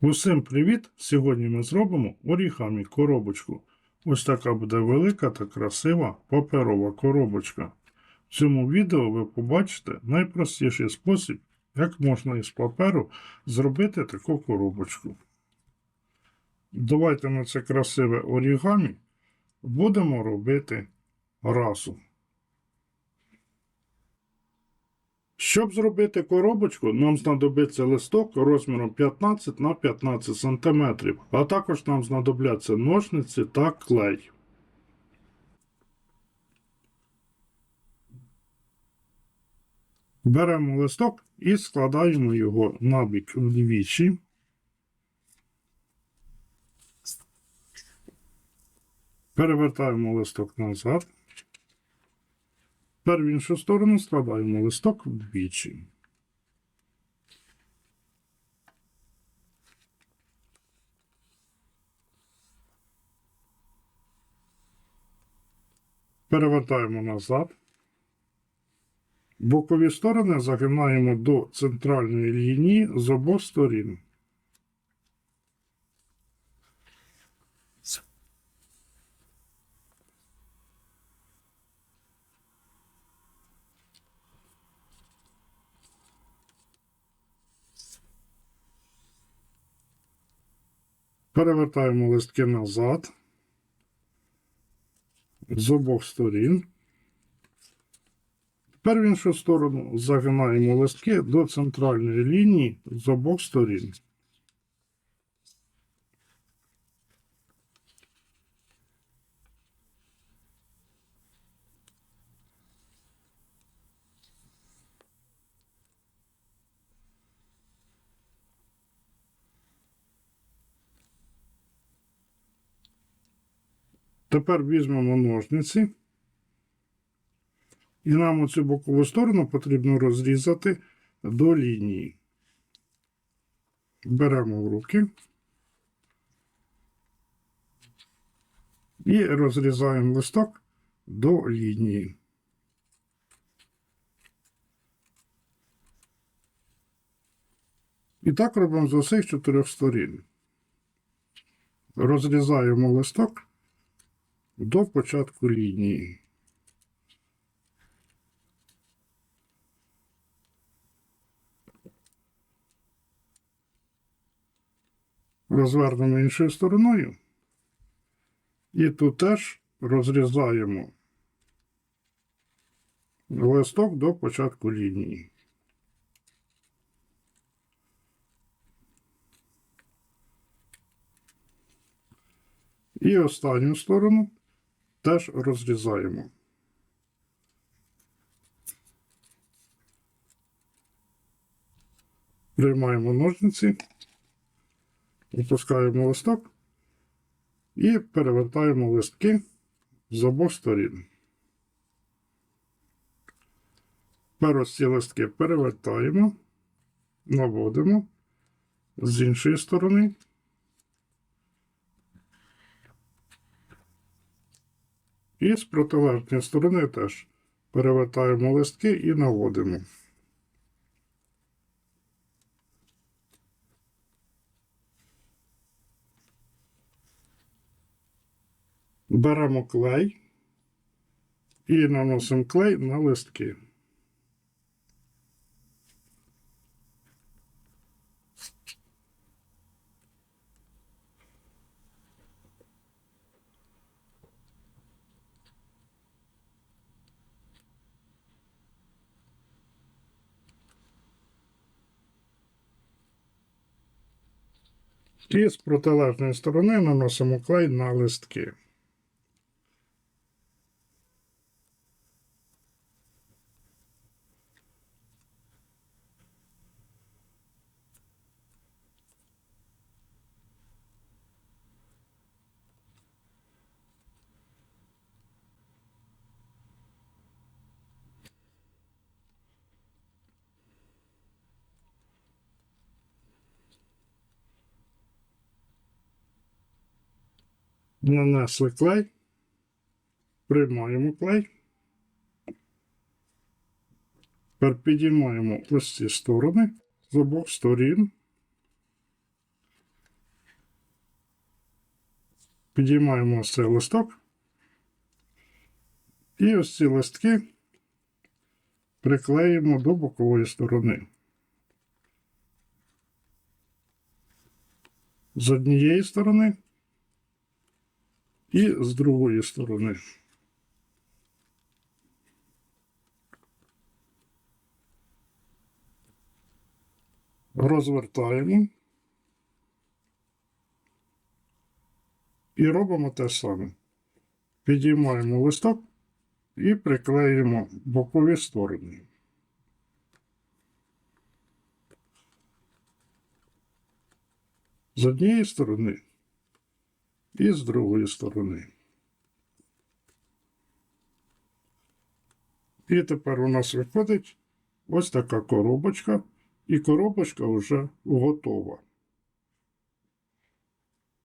Усім привіт! Сьогодні ми зробимо орігамі коробочку. Ось така буде велика та красива паперова коробочка. В цьому відео ви побачите найпростіший спосіб, як можна із паперу зробити таку коробочку. Давайте на це красиве орігамі будемо робити разом. Щоб зробити коробочку, нам знадобиться листок розміром 15 на 15 см, а також нам знадобляться ножниці та клей. Беремо листок і складаємо його набік вдвічі. Перевертаємо листок назад. Тепер в іншу сторону складаємо листок вдвічі. Перевертаємо назад. Бокові сторони загинаємо до центральної лінії з обох сторін. Перевертаємо листки назад з обох сторін. Тепер в іншу сторону загинаємо листки до центральної лінії з обох сторін. Тепер візьмемо ножниці. І нам оцю бокову сторону потрібно розрізати до лінії. Беремо в руки і розрізаємо листок до лінії. І так робимо з усіх чотирьох сторін. Розрізаємо листок до початку лінії. Розвернемо іншою стороною. І тут теж розрізаємо листок до початку лінії. І останню сторону теж розрізаємо. Приймаємо ножниці, опускаємо листок і перевертаємо листки з обох сторін. Тепер ці листки перевертаємо, наводимо з іншої сторони. І з протилежної сторони теж перевертаємо листки і наводимо. Беремо клей і наносимо клей на листки. І з протилежної сторони наносимо клей на листки. Нанесли клей, приймаємо клей. Тепер підіймаємо ось ці сторони з обох сторін. Підіймаємо ось цей листок. І ось ці листки приклеїмо до бокової сторони. З однієї сторони і з другої сторони. Розвертаємо і робимо те саме. Підіймаємо листок і приклеїмо бокові сторони. З однієї сторони і з другої сторони. І тепер у нас виходить ось така коробочка, і коробочка вже готова.